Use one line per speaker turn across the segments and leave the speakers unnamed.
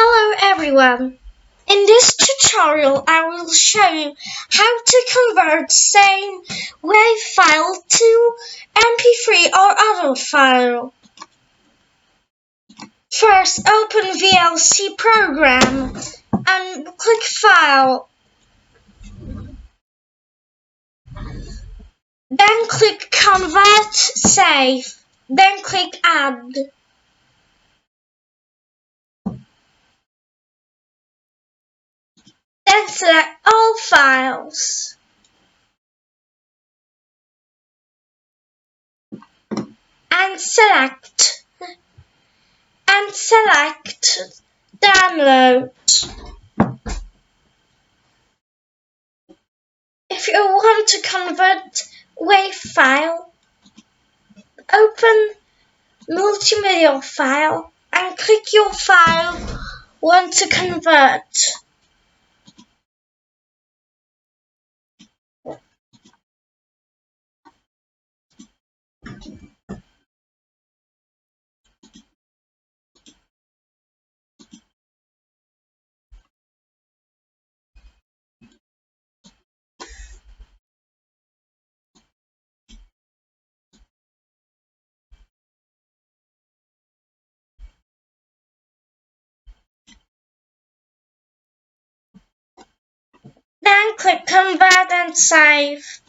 Hello everyone! In this tutorial I will show you how to convert same WAV file to MP3 or other file. First open VLC program and click File. Then click Convert Save. Then click Add. Select all files. And select and select download. If you want to convert WAV file, open multimedia file and click your file want to convert. Then click Convert and Save.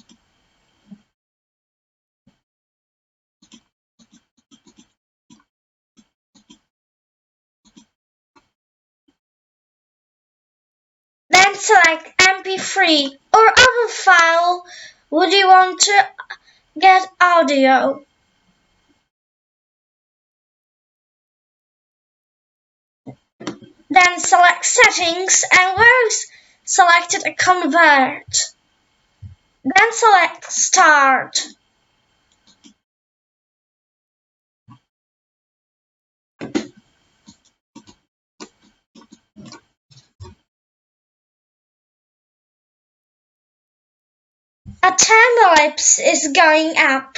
Then select MP3 or other file would you want to get audio. Then select Settings and where is a Convert. Then select Start. A time lapse is going up.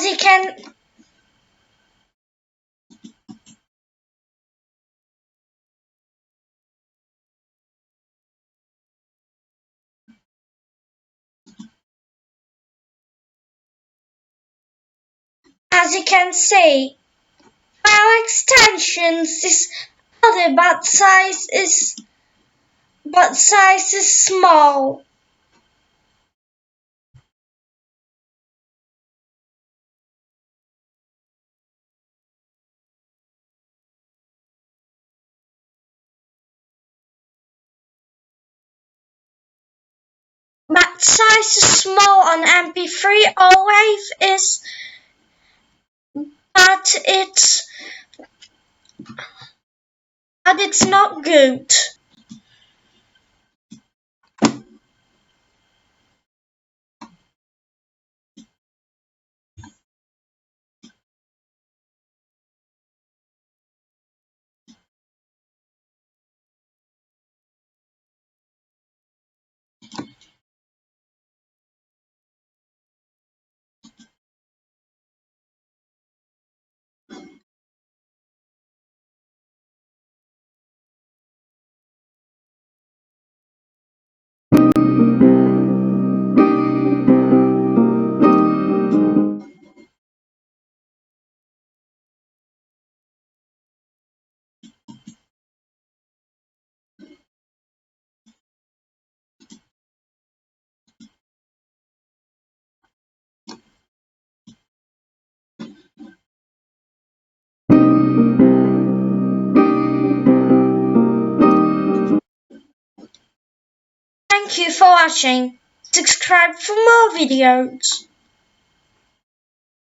As you can as you can see, file extensions this other but size is but size is small. Size is small on MP3 always is but it's but it's not good. Thank you for watching. Subscribe for more videos.